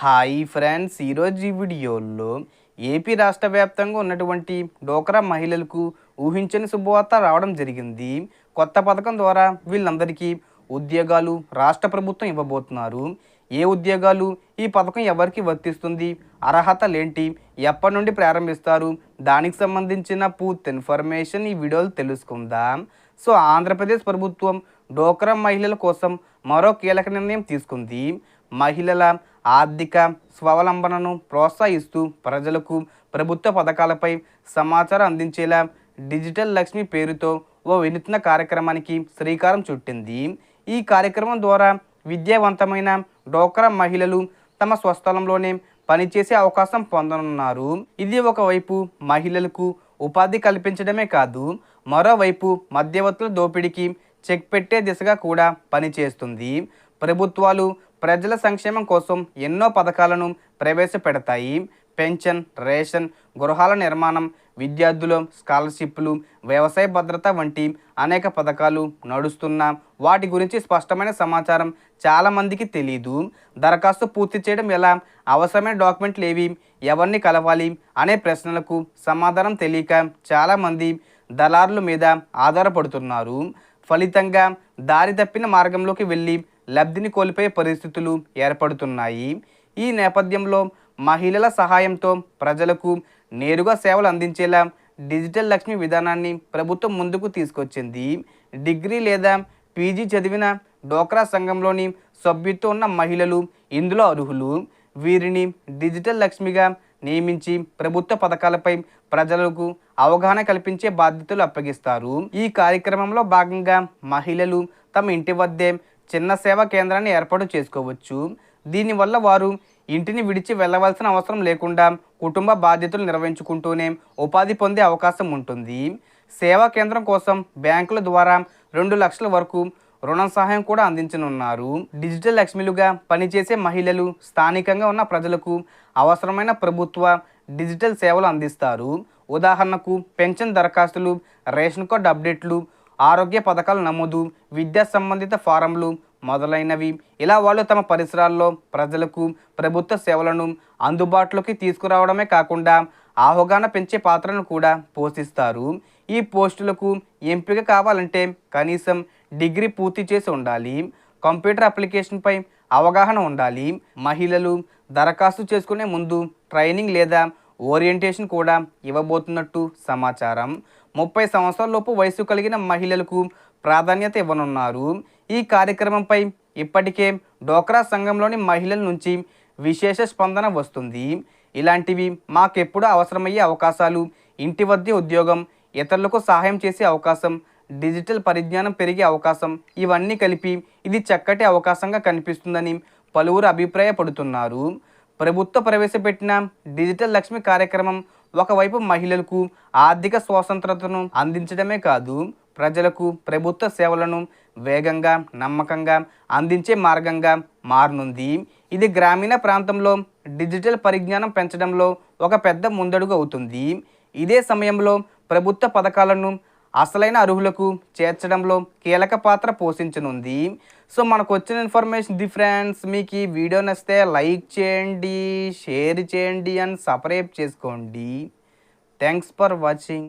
Hi friends ఈరోజు ఈ వీడియోలో ఏపీ రాష్ట్ర వ్యాప్తంగా ఉన్నటువంటి డోక్రా మహిళలకు ఊహించని శుభవార్త రావడం జరిగింది. కొత్త పథకం ద్వారా వీళ్ళందరికీ ఉద్యోగాలు రాష్ట్ర ప్రభుత్వం ఇవ్వబోతున్నారు. ఏ ఉద్యోగాలు ఈ పథకం ఎవరికి వర్తిస్తుంది అర్హతలేంటి ఎప్పటి నుండి ప్రారంభిస్తారు దానికి సంబంధించిన పూర్తి ఇన్ఫర్మేషన్ ఈ వీడియోలో తెలుసుకుందాం. సో ఆంధ్రప్రదేశ్ ప్రభుత్వం డోక్రా మహిళల కోసం మరో కీలక నిర్ణయం తీసుకుంది. మహిళల ఆర్థిక స్వావలంబనను ప్రోత్సహిస్తూ ప్రజలకు ప్రభుత్వ పథకాలపై సమాచారం అందించేలా డిజిటల్ లక్ష్మి పేరుతో ఓ వినూత్న కార్యక్రమానికి శ్రీకారం చుట్టింది. ఈ కార్యక్రమం ద్వారా విద్యావంతమైన డోక్రా మహిళలు తమ స్వస్థలంలోనే పనిచేసే అవకాశం పొందనున్నారు. ఇది ఒకవైపు మహిళలకు ఉపాధి కల్పించడమే కాదు మరోవైపు మధ్యవర్తుల దోపిడీకి చెక్ పెట్టే దిశగా కూడా పనిచేస్తుంది. ప్రభుత్వాలు ప్రజల సంక్షేమం కోసం ఎన్నో పథకాలను ప్రవేశపెడతాయి. పెన్షన్ రేషన్ గృహాల నిర్మాణం విద్యార్థులు స్కాలర్షిప్లు వ్యవసాయ భద్రత వంటి అనేక పథకాలు నడుస్తున్న వాటి గురించి స్పష్టమైన సమాచారం చాలామందికి తెలియదు దరఖాస్తు పూర్తి చేయడం ఎలా? అవసరమైన డాక్యుమెంట్లు ఏవి? ఎవరిని కలవాలి? అనే ప్రశ్నలకు సమాధానం తెలియక చాలామంది దళారుల మీద ఆధారపడుతున్నారు. ఫలితంగా దారి తప్పిన మార్గంలోకి వెళ్ళి లబ్ధిని కోల్పోయే పరిస్థితులు ఏర్పడుతున్నాయి. ఈ నేపథ్యంలో మహిళల సహాయంతో ప్రజలకు నేరుగా సేవలు అందించేలా డిజిటల్ లక్ష్మి విధానాన్ని ప్రభుత్వం ముందుకు తీసుకొచ్చింది. డిగ్రీ లేదా పీజీ చదివిన డోక్రా సంఘంలోని సభ్యుత్వం ఉన్న మహిళలు ఇందులో అర్హులు. వీరిని డిజిటల్ లక్ష్మిగా నియమించి ప్రభుత్వ పథకాలపై ప్రజలకు అవగాహన కల్పించే బాధ్యతలు అప్పగిస్తారు. ఈ కార్యక్రమంలో భాగంగా మహిళలు తమ ఇంటి వద్దే చిన్న సేవా కేంద్రాన్ని ఏర్పాటు చేసుకోవచ్చు. దీనివల్ల వారు ఇంటిని విడిచి వెళ్ళవలసిన అవసరం లేకుండా కుటుంబ బాధ్యతలు నిర్వహించుకుంటూనే ఉపాధి పొందే అవకాశం ఉంటుంది. సేవా కేంద్రం కోసం బ్యాంకుల ద్వారా రెండు లక్షల వరకు రుణ సహాయం కూడా అందించనున్నారు. డిజిటల్ లక్ష్మిలుగా పనిచేసే మహిళలు స్థానికంగా ఉన్న ప్రజలకు అవసరమైన ప్రభుత్వ డిజిటల్ సేవలు అందిస్తారు. ఉదాహరణకు పెన్షన్ దరఖాస్తులు రేషన్ కార్డ్ అప్డేట్లు ఆరోగ్య పథకాల నమోదు విద్యా సంబంధిత ఫారంలు మొదలైనవి. ఇలా వాళ్ళు తమ పరిసరాల్లో ప్రజలకు ప్రభుత్వ సేవలను అందుబాటులోకి తీసుకురావడమే కాకుండా అవగాహన పెంచే పాత్రను కూడా పోషిస్తారు. ఈ పోస్టులకు ఎంపిక కావాలంటే కనీసం డిగ్రీ పూర్తి చేసి ఉండాలి. కంప్యూటర్ అప్లికేషన్పై అవగాహన ఉండాలి. మహిళలు దరఖాస్తు చేసుకునే ముందు ట్రైనింగ్ లేదా ఓరియంటేషన్ కూడా ఇవ్వబోతున్నట్టు సమాచారం. ముప్పై సంవత్సరాలలోపు వయసు కలిగిన మహిళలకు ప్రాధాన్యత ఇవ్వనున్నారు. ఈ కార్యక్రమంపై ఇప్పటికే డోక్రా సంఘంలోని మహిళల నుంచి విశేష స్పందన వస్తుంది. ఇలాంటివి మాకెప్పుడు అవసరమయ్యే అవకాశాలు ఇంటి వద్దే ఉద్యోగం ఇతరులకు సహాయం చేసే అవకాశం డిజిటల్ పరిజ్ఞానం పెరిగే అవకాశం ఇవన్నీ కలిపి ఇది చక్కటి అవకాశంగా కనిపిస్తుందని పలువురు అభిప్రాయపడుతున్నారు. ప్రభుత్వ ప్రవేశపెట్టిన డిజిటల్ లక్ష్మి కార్యక్రమం ఒకవైపు మహిళలకు ఆర్థిక స్వాతంత్రతను అందించడమే కాదు ప్రజలకు ప్రభుత్వ సేవలను వేగంగా నమ్మకంగా అందించే మార్గంగా మారనుంది. ఇది గ్రామీణ ప్రాంతంలో డిజిటల్ పరిజ్ఞానం పెంచడంలో ఒక పెద్ద ముందడుగు అవుతుంది. ఇదే సమయంలో ప్రభుత్వ పథకాలను అసలైన అర్హులకు చేర్చడంలో కీలక పాత్ర పోషించనుంది. సో మనకు వచ్చిన ఇన్ఫర్మేషన్ ది ఫ్రెండ్స్ మీకు ఈ వీడియో నచ్చితే లైక్ చేయండి షేర్ చేయండి అండ్ సబ్స్క్రైబ్ చేసుకోండి. Thanks for watching.